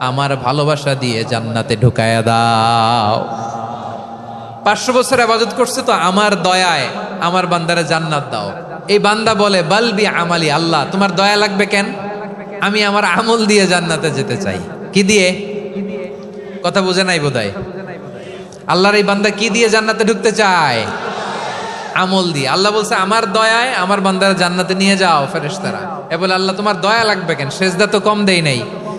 আমার ভালোবাসা দিয়ে জান্নাতে ঢুকায়া দাও। পাঁচশো বছর আবাদত করছে তো আমার দয়ায় আমার বান্দারে জান্নাত দাও। এই বান্দা বলে বালবি আমালি, আল্লাহ, তোমার দয়া লাগবে কেন? আমি আমার আমল দিয়ে জান্নাতে যেতে চাই। কি দিয়ে? কথা বুঝে নাই বোধহয়? আল্লাহর এই বান্দা কি দিয়ে জান্নাতে ঢুকতে চায়? আমল দিয়ে। আল্লাহ বলছে, আমার দয়ায় আমার বান্দারা জান্নাতে নিয়ে যাও ফেরেশতারা। এ বলে, আল্লাহ, তোমার দয়া লাগবে কেন? সেজদা তো কম দেই নাই।